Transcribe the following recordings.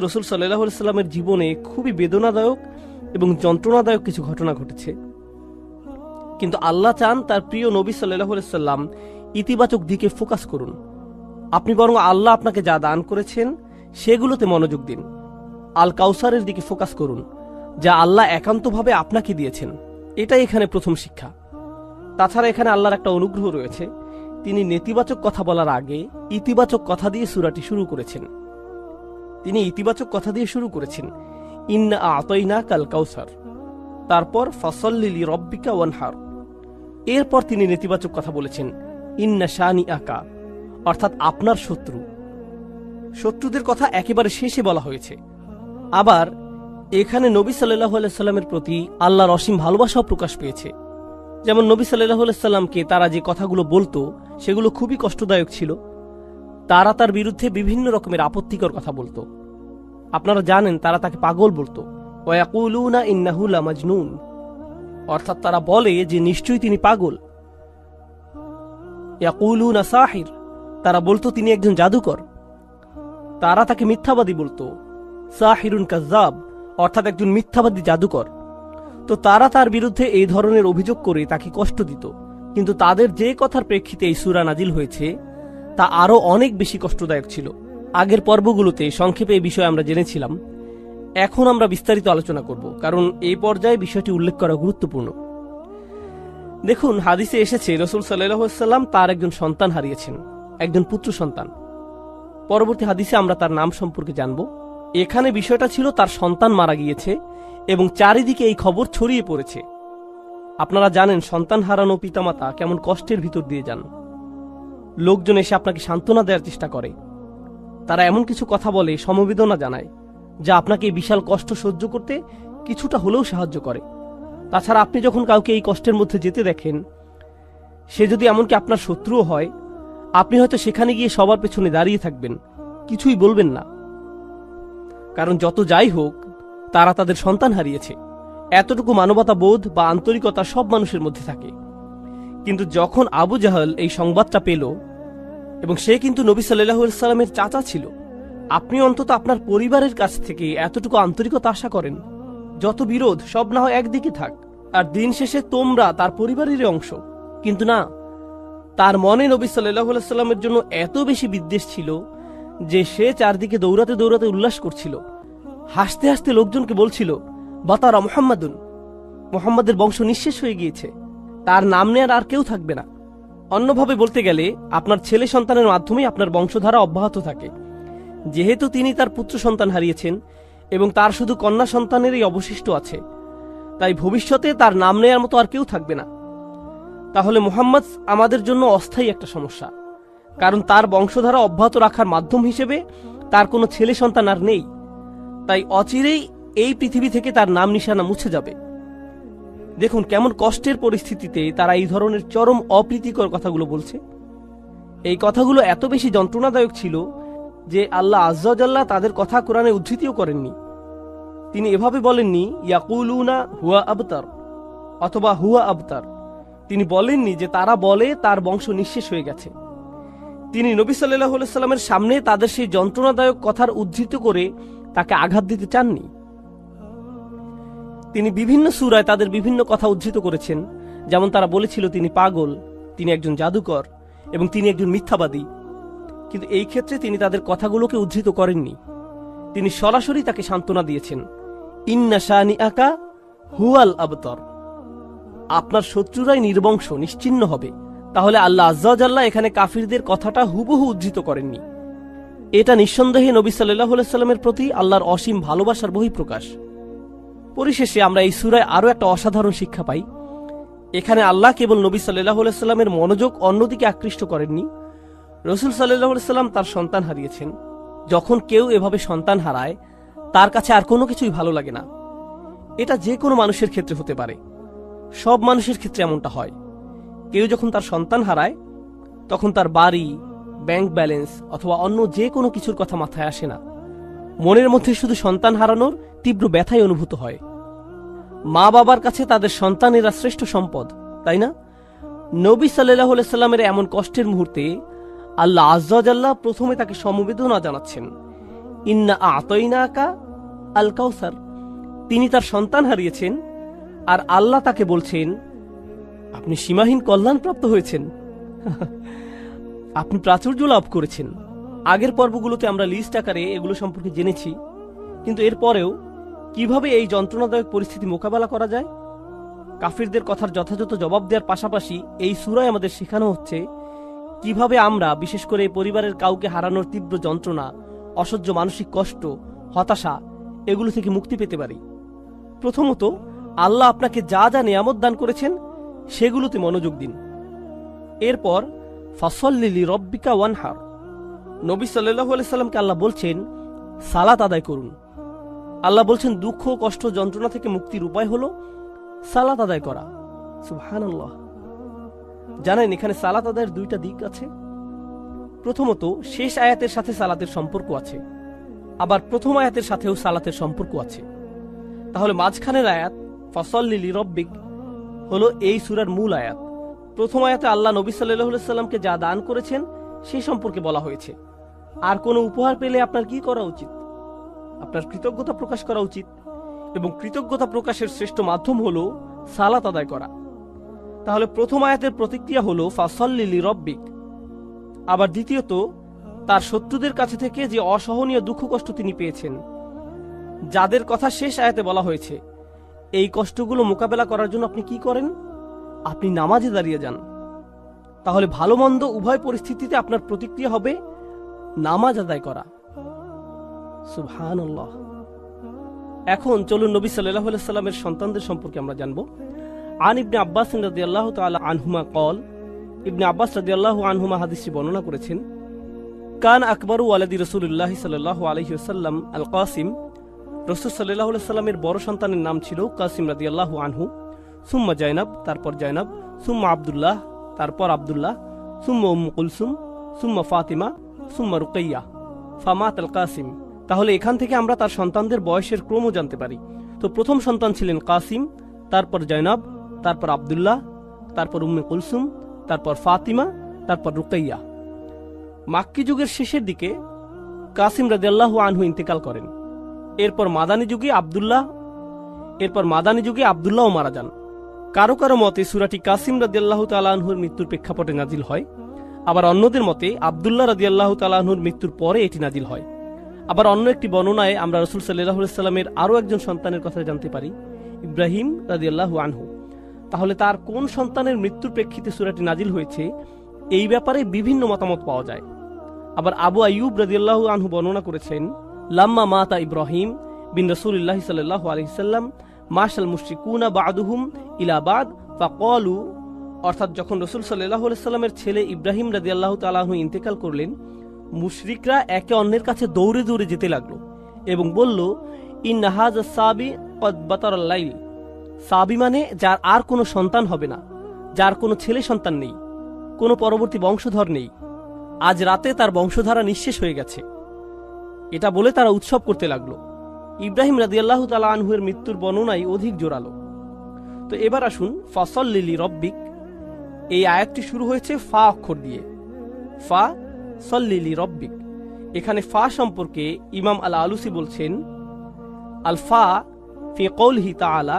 রসুল সাল্লাহ সাল্লামের জীবনে খুবই বেদনাদায়ক এবং যন্ত্রণাদায়ক কিছু ঘটনা ঘটেছে। কিন্তু আল্লাহ চান তার প্রিয় নবী সাল্লাহ সাল্লাম ইতিবাচক দিকে ফোকাস করুন। আপনি বরং আল্লাহ আপনাকে যা দান করেছেন, সেগুলোতে মনোযোগ দিন। আল কাউসারের দিকে ফোকাস করুন, যা আল্লাহ একান্তভাবে আপনাকে দিয়েছেন। এটাই এখানে প্রথম শিক্ষা। তাছাড়া এখানে আল্লাহর একটা অনুগ্রহ রয়েছে। তিনি নেতিবাচক কথা বলার আগে ইতিবাচক কথা দিয়ে সুরাটি শুরু করেছেন। তিনি ইতিবাচক কথা দিয়ে শুরু করেছেন। ইন্না আতইনা কাল কাউসার। তারপর ফসল্লিলি রব্বিকা ওয়ানহার। এরপর তিনি নেতিবাচক কথা বলেছেন, ইন্না শানি আকা অর্থাৎ আপনার শত্রু। শত্রুদের কথা একেবারে শেষে বলা হয়েছে। আবার এখানে নবী সাল্লাহ সাল্লামের প্রতি আল্লাহর অসীম ভালোবাসাও প্রকাশ পেয়েছে। যেমন নবী সাল্লাহ সাল্লামকে তারা যে কথাগুলো বলতো, সেগুলো খুবই কষ্টদায়ক ছিল। তারা তার বিরুদ্ধে বিভিন্ন রকমের আপত্তিকর কথা বলতো। আপনারা জানেন তারা তাকে পাগল বলতো। অর্থাৎ তারা বলে যে নিশ্চয়ই তিনি পাগল। ইয়াকুলুনা সাহির। তারা বলতো তিনি একজন জাদুকর। তারা তাকে মিথ্যাবাদী বলতো। সাহিরুন কাজাব অর্থাৎ একজন মিথ্যাবাদী জাদুকর। তো তারা তার বিরুদ্ধে এই ধরনের অভিযোগ করে তাকে কষ্ট দিত। কিন্তু তাদের যে কথার প্রেক্ষিতে এই সুরা নাজিল হয়েছে তা আরও অনেক বেশি কষ্টদায়ক ছিল। আগের পর্বগুলোতে সংক্ষেপে এই বিষয়ে আমরা জেনেছিলাম। এখন আমরা বিস্তারিত আলোচনা করব, কারণ এই পর্যায়ে বিষয়টি উল্লেখ করা গুরুত্বপূর্ণ। দেখুন, হাদিসে এসেছে, রসুল সাল্লাম তার একজন সন্তান হারিয়েছেন, একজন পুত্র সন্তান। পরবর্তী হাদিসে আমরা তার নাম সম্পর্কে জানব। এখানে বিষয়টা ছিল তার সন্তান মারা গিয়েছে এবং চারিদিকে এই খবর ছড়িয়ে পড়েছে। আপনারা জানেন, সন্তান হারানো পিতামাতা কেমন কষ্টের ভিতর দিয়ে যান। লোকজন এসে আপনাকে সান্ত্বনা দেওয়ার চেষ্টা করে। তারা এমন কিছু কথা বলে, সমবেদনা জানায়, যা আপনাকে বিশাল কষ্ট সহ্য করতে কিছুটা হলেও সাহায্য করে। তাছাড়া আপনি যখন কাউকে এই কষ্টের মধ্যে যেতে দেখেন, সে যদি এমনকি আপনার শত্রুও হয়, আপনি হয়তো সেখানে গিয়ে সবার পেছনে দাঁড়িয়ে থাকবেন, কিছুই বলবেন না। কারণ যত যাই হোক, তারা তাদের সন্তান হারিয়েছে। এতটুকু মানবতা বোধ বা আন্তরিকতা সব মানুষের মধ্যে থাকে। কিন্তু যখন আবু জাহাল এই সংবাদটা পেল, এবং সে কিন্তু নবী সাল্লাহ সাল্লামের চাচা ছিল, আপনি অন্তত আপনার পরিবারের কাছ থেকে এতটুকু আন্তরিকতা আশা করেন, যত বিরোধ, সব না হয় একদিকে থাক। আর দিন শেষে তোমরা তার পরিবারেরই অংশ। কিন্তু না, তার মনে নবী সাল্লাহ সাল্লামের জন্য এত বেশি বিদ্বেষ ছিল যে সে চারদিকে দৌড়াতে দৌড়াতে উল্লাস করছিল। হাসতে হাসতে লোকজনকে বলছিল, বাতারা মোহাম্মদুন। মোহাম্মদের বংশ নিঃশেষ হয়ে গিয়েছে। তার নাম নেয়ার আর কেউ থাকবে না। অন্যভাবে বলতে গেলে, আপনার ছেলে সন্তানের মাধ্যমেই আপনার বংশধারা অব্যাহত থাকে। যেহেতু তিনি তার পুত্র সন্তান হারিয়েছেন, এবং তার শুধু কন্যা সন্তানেরই অবশিষ্ট আছে, তাই ভবিষ্যতে তার নাম নেয়ার মতো আর কেউ থাকবে না। তাহলে মোহাম্মদ আমাদের জন্য অস্থায়ী একটা সমস্যা, কারণ তার বংশধারা অব্যাহত রাখার মাধ্যম হিসেবে তার কোনো ছেলে সন্তান আর নেই। তাই অচিরেই এই পৃথিবী থেকে তার নাম নিশানা মুছে যাবে। দেখুন, কেমন কষ্টের পরিস্থিতিতে তারা এই ধরনের চরম অপ্রীতিকর কথাগুলো বলছে। এই কথাগুলো এত বেশি যন্ত্রণাদায়ক ছিল যে আল্লাহ আজ্লাহ তাদের কথা কোরআনে উদ্ধৃতিও করেননি। তিনি এভাবে বলেননি, ইয়াকুলুনা হুয়া আবতার অথবা হুয়া আবতার তিনি বলেননি যে তারা বলে তার বংশ নিঃশেষ হয়ে গেছে। তিনি নবী সাল্লাহ সাল্লামের সামনে তাদের সেই যন্ত্রণাদায়ক কথার উদ্ধৃত করে তাকে আঘাত দিতে চাননি। তিনি বিভিন্ন সুরায় তাদের বিভিন্ন কথা উদ্ধৃত করেছেন। যেমন তারা বলেছিল, তিনি পাগল, তিনি একজন জাদুকর এবং তিনি একজন মিথ্যাবাদী। কিন্তু এই ক্ষেত্রে তিনি তাদের কথাগুলোকে উদ্ধৃত করেননি। তিনি সরাসরি তাকে সান্ত্বনা দিয়েছেন। ইন্না শানি আকা হুয়াল আবতর। আপনার শত্রুরাই নির্বংশ, নিশ্চিন্ন হবে। তাহলে আল্লাহ আজ্লাহ এখানে কাফিরদের কথাটা হুবহু উদ্ধৃত করেননি। এটা নিঃসন্দেহে নবী সাল্লাহ সাল্লামের প্রতি আল্লাহর অসীম ভালোবাসার বহিঃপ্রকাশ। পরিশেষে আমরা এই সুরায় আরও একটা অসাধারণ শিক্ষা পাই। এখানে আল্লাহ কেবল নবী সাল্লাহ সাল্লামের মনোযোগ অন্যদিকে আকৃষ্ট করেননি। রসুল সাল্লাহ সাল্লাম তার সন্তান হারিয়েছেন। যখন কেউ এভাবে সন্তান হারায়, তার কাছে আর কোনো কিছুই ভালো লাগে না। এটা যে কোনো মানুষের ক্ষেত্রে হতে পারে। সব মানুষের ক্ষেত্রে এমনটা হয়। কেউ যখন তার সন্তান হারায়, তখন তার বাড়ি, ব্যাংক ব্যালেন্স অথবা অন্য যে কোনো কিছুর কথা মাথায় আসে না। মনের মধ্যে শুধু সন্তান হারানোর তীব্র ব্যথাই অনুভূত হয়। মা বাবার কাছে তাদের সন্তানেরা শ্রেষ্ঠ সম্পদ, তাই না? নবী সাল্লাহ সাল্লামের এমন কষ্টের মুহূর্তে আল্লাহ আজ্লাহ প্রথমে তাকে সমবেদনা জানাচ্ছেন। ইন্না আতইনাকা আল কাউসার তিনি তার সন্তান হারিয়েছেন আর আল্লাহ তাকে বলছেন, আপনি সীমাহীন কল্যাণপ্রাপ্ত হয়েছেন। আপনি প্রাচুর্য লাভ করেছেন। আগের পর্বগুলোতে আমরা লিস্ট আকারে এগুলো সম্পর্কে জেনেছি, কিন্তু এরপরেও কীভাবে এই যন্ত্রণাদায়ক পরিস্থিতি মোকাবেলা করা যায়? কাফিরদের কথার যথাযথ জবাব দেওয়ার পাশাপাশি এই সুরায় আমাদের শেখানো হচ্ছে কীভাবে আমরা, বিশেষ করে পরিবারের কাউকে হারানোর তীব্র যন্ত্রণা, অসহ্য মানসিক কষ্ট, হতাশা, এগুলো থেকে মুক্তি পেতে পারি। প্রথমত, আল্লাহ আপনাকে যা যা নিয়ামত দান করেছেন, সেগুলোতে মনোযোগ দিন। এরপর ফসল্লিলি রব্বিকা ওয়ানহার। নবী সাল্লাহ সাল্লামকে আল্লাহ বলছেন, সালাত আদায় করুন। আল্লাহ বলছেন, দুঃখ, কষ্ট, যন্ত্রণা থেকে মুক্তির উপায় হলো সালাত আদায় করা। সুবহানাল্লাহ। জানেন, এখানে সালাত আদায়ের দুইটা দিক আছে। প্রথমত, শেষ আয়াতের সাথে সালাতের সম্পর্ক আছে। আবার প্রথম আয়াতের সাথেও সালাতের সম্পর্ক আছে। তাহলে মাঝখানের আয়াত ফসল্লিলি রব্বিক হলো এই সুরার মূল আয়াত। প্রথম আয়াতে আল্লাহ নবী সাল্লামকে যা দান করেছেন সেই সম্পর্কে বলা হয়েছে। আর কোনো উপহার পেলে আপনার কি করা উচিত? আপনার কৃতজ্ঞতা প্রকাশ করা উচিত এবং কৃতজ্ঞতা প্রকাশের শ্রেষ্ঠ মাধ্যম হল সালাত আদায় করা। তাহলে প্রথম আয়াতের প্রতিক্রিয়া হল ফাসল্লিলি রব্বিক আবার দ্বিতীয়ত, তার শত্রুদের কাছে থেকে যে অসহনীয় দুঃখ কষ্ট তিনি পেয়েছেন, যাদের কথা শেষ আয়াতে বলা হয়েছে, এই কষ্টগুলো মোকাবেলা করার জন্য আপনি কি করেন? আপনি নামাজে দাঁড়িয়ে যান। তাহলে ভালো মন্দ উভয় পরিস্থিতিতে আপনার প্রতিক্রিয়া হবে নামাজ আদায় করা। এখন চলুন নবী সাল্লাহ সাল্লামের সন্তানদের সম্পর্কে আমরা জানব। আন ইবনে আব্বাস রাদি আল্লাহ আনহুমা কল ইবনে আব্বাস রাদি আল্লাহ আনহুমা হাদিসটি বর্ণনা করেছেন, কান আকবরু আলাদি রসুল্লাহ সাল্লাহ আলহিউসাল্লাম আল কাসিম রসুল সাল্লাহ সাল্লামের বড় সন্তানের নাম ছিল কাসিম রাদি আল্লাহ আনহু। সুম্মা জাইনাব, তারপর জাইনাব। সুম্মা আবদুল্লাহ, তারপর আবদুল্লাহ। সুম্মা উম কুলসুম, সুম্মা ফাতিমা, সুম্মা রুকাইয়া। ফামাত আল কাসিম তাহলে এখান থেকে আমরা তার সন্তানদের বয়সের ক্রমও জানতে পারি। তো প্রথম সন্তান ছিলেন কাসিম, তারপর জয়নাব, তারপর আবদুল্লাহ, তারপর উম্মে কুলসুম, তারপর ফাতিমা, তারপর রুকাইয়া। মাক্কি যুগের শেষের দিকে কাসিম রাজিয়াল্লাহ আনহু ইন্তেকাল করেন। এরপর মাদানী যুগে আবদুল্লাহ, এরপর মাদানী যুগে আবদুল্লাহ মারা যান। কারও কারও মতে সুরাটি কাসিম রাজিয়াল্লাহ তালাহুর মৃত্যুর প্রেক্ষাপটে নাজিল হয়। আবার অন্যদের মতে আবদুল্লাহ রাজিয়াল্লাহ তালাহুর মৃত্যুর পরে এটি নাজিল হয়। আবার অন্য একটি বর্ণনায় আমরা রসুল সাল্লাহ সাল্লামের আরও একজন সন্তানের কথা জানতে পারি, ইব্রাহিম রাজিয়াল্লাহ আনহু। তাহলে তার কোন সন্তানের মৃত্যুর প্রেক্ষিতে সুরাটি নাজিল হয়েছে, এই ব্যাপারে বিভিন্ন মতামত পাওয়া যায়। আবার আবু আইয়ুব রাজিয়াল্লাহ আনহু বর্ণনা করেছেন, লাম্মা মাতা ইব্রাহিম বিন রসুল্লাহ সাল্লাহ আলহিসাল্লাম মাশাল মুশরিকুনা বাদুহুম ইলাবাদ ফাকলু। অর্থাৎ যখন রসুল সাল্লাহ সাল্লামের ছেলে ইব্রাহিম রাজি আল্লাহ তালাহু ইন্তেকাল করলেন মুশরিকরা একে অন্যের কাছে দৌড়ে দৌড়ে যেতে লাগল এবং বলল ইন নাহাজ সাবি কদবাতারাল্লাইল সাবি মানে যার আর কোনো সন্তান হবে না, যার কোনো ছেলে সন্তান নেই, কোনো পরবর্তী বংশধর নেই। আজ রাতে তার বংশধারা নিঃশেষ হয়ে গেছে। এটা বলে তারা উৎসব করতে লাগল। ইব্রাহিম রাদিয়াল্লাহ তালা আনহুয়ের মৃত্যুর বর্ণনাই অধিক জোরালো। তো এবার আসুন ফসল লিলি রব্বিক। এই আয়াতটি শুরু হয়েছে ফা অক্ষর দিয়ে। ফা সল্লিলি রব্বিক। এখানে ফা সম্পর্কে ইমাম আল আলুসি বলছেন আল ফা ফি কৌলহি তাআলা।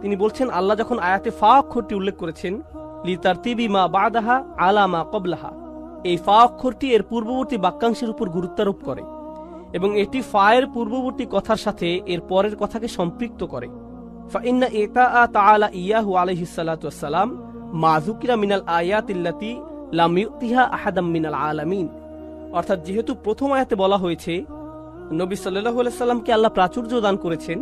তিনি বলছেন, আল্লাহ যখন আয়াতে ফা অক্ষরটি উল্লেখ করেছেন, লি তারতিবি মা বাদাহা আলা মা কবলাহা এই ফা অক্ষরটি এর পূর্ববর্তী বাক্যাংশের উপর গুরুত্বারোপ করে এবং এটি ফায়ের পূর্ববর্তী কথার সাথে এর পরের কথাকে সম্পৃক্ত করে। ইয়াহু আলাইহিস সালাতু ওয়াসসালাম মা যুকিরা মিনাল আয়াতিল্লাতি লাম ইউতিহা আহাদাম মিনাল আলামিন। অর্থাৎ যেহেতু প্রথম আয়াতে বলা হয়েছে, নবী সাল্লাহ সাল্লামকে আল্লাহ প্রাচুর্য দান করেছেন,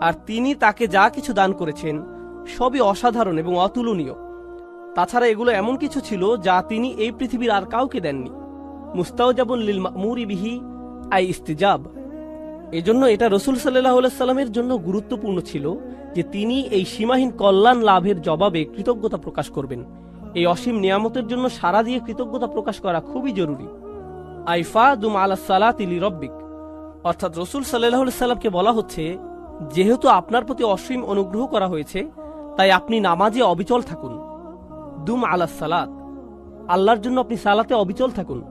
আর তিনি তাকে যা কিছু দান করেছেন, সবই অসাধারণ এবং অতুলনীয়। তাছাড়া এগুলো এমন কিছু ছিল যা তিনি এই পৃথিবীর আর কাউকে দেননি। মুস্তাউজাবুল লিল মামুরি বিহি আই ইস্তিজাব। এজন্য এটা রসুল সাল্লাহ সাল্লামের জন্য গুরুত্বপূর্ণ ছিল যে তিনি এই সীমাহীন কল্যাণ লাভের জবাবে কৃতজ্ঞতা প্রকাশ করবেন। এই অসীম নিয়ামতের জন্য সারা দিয়ে কৃতজ্ঞতা প্রকাশ করা খুবই জরুরি। আইফা দুম আলা সালাত ইলি রব্বিক। অর্থাৎ রসুল সাল্লাহ সাল্লামকে বলা হচ্ছে, যেহেতু আপনার প্রতি অসীম অনুগ্রহ করা হয়েছে, তাই আপনি নামাজে অবিচল থাকুন। দুম আলা সালাত। আল্লাহর জন্য আপনি সালাতে অবিচল থাকুন।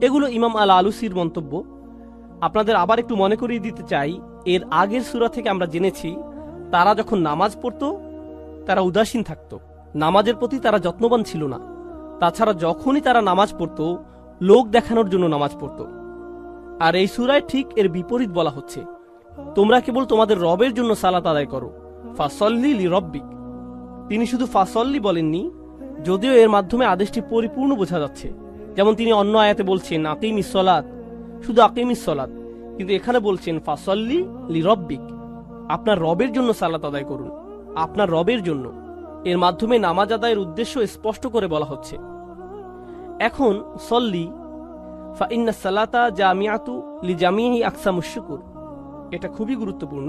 এগুলো ইমাম আল আলুসির মন্তব্য। আপনাদের আবার একটু মনে করিয়ে দিতে চাই, এর আগের সুরা থেকে আমরা জেনেছি, তারা যখন নামাজ পড়ত, তারা উদাসীন থাকত। নামাজের প্রতি তারা যত্নবান ছিল না। তাছাড়া যখনই তারা নামাজ পড়ত, লোক দেখানোর জন্য নামাজ পড়ত। আর এই সুরায় ঠিক এর বিপরীত বলা হচ্ছে, তোমরা কেবল তোমাদের রবের জন্য সালাত আদায় করো, ফাসল্লি লি রব্বিক তিনি শুধু ফাসল্লি বলেননি, যদিও এর মাধ্যমে আদেশটি পরিপূর্ণ বোঝা যাচ্ছে। যেমন তিনি অন্য আয়াতে বলছেন, আকিম ইসলাত শুধু আকিম ইসলাত কিন্তু এখানে বলছেন, ফাসল্লি লি রব্বিক আপনার রবের জন্য সালাত আদায় করুন, আপনার রবের জন্য। এর মাধ্যমে নামাজ আদায়ের উদ্দেশ্য স্পষ্ট করে বলা হচ্ছে। এখন সল্লি, ফাইন্না সালাতা জামিয়াতু লি জামিয়াহি আকসামুশুকুর এটা খুবই গুরুত্বপূর্ণ।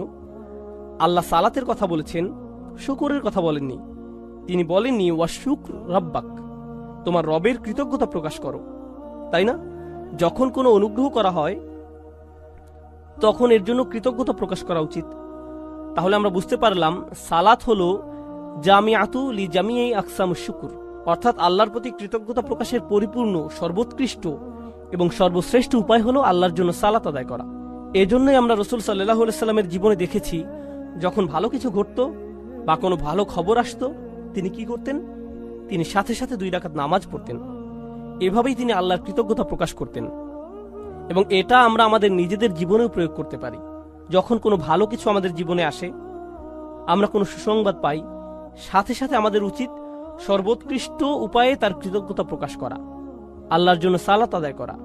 আল্লাহ সালাতের কথা বলেছেন, শুকুরের কথা বলেননি। তিনি বলেননি ওয়াশুক রব্বাক, তোমার রবের কৃতজ্ঞতা প্রকাশ করো। তাই না? যখন কোনো অনুগ্রহ করা হয়, তখন এর জন্য কৃতজ্ঞতা প্রকাশ করা উচিত। তাহলে আমরা বুঝতে পারলাম, সালাত হলো জামিয়াতু লি জামিয়াই আকসাম শুকুর। অর্থাৎ আল্লাহর প্রতি কৃতজ্ঞতা প্রকাশের পরিপূর্ণ, সর্বোৎকৃষ্ট এবং সর্বশ্রেষ্ঠ উপায় হলো আল্লাহর জন্য সালাত আদায় করা। এজন্যই আমরা রসুল সাল্লাহ সাল্লামের জীবনে দেখেছি, যখন ভালো কিছু ঘটত বা কোনো ভালো খবর আসতো, তিনি কি করতেন? তিনি সাথে সাথে দুই রাকাত নামাজ পড়তেন। এভাবেই তিনি আল্লাহর কৃতজ্ঞতা প্রকাশ করতেন। এবং এটা আমরা আমাদের নিজেদের জীবনেও প্রয়োগ করতে পারি। যখন কোনো ভালো কিছু আমাদের জীবনে আসে, আমরা কোনো সুসংবাদ পাই সাথে সাথে আমাদের উচিত সর্বোৎকৃষ্ট উপায়ে তার কৃতজ্ঞতা প্রকাশ করা। আল্লাহর জন্য সালাত আদায় করা।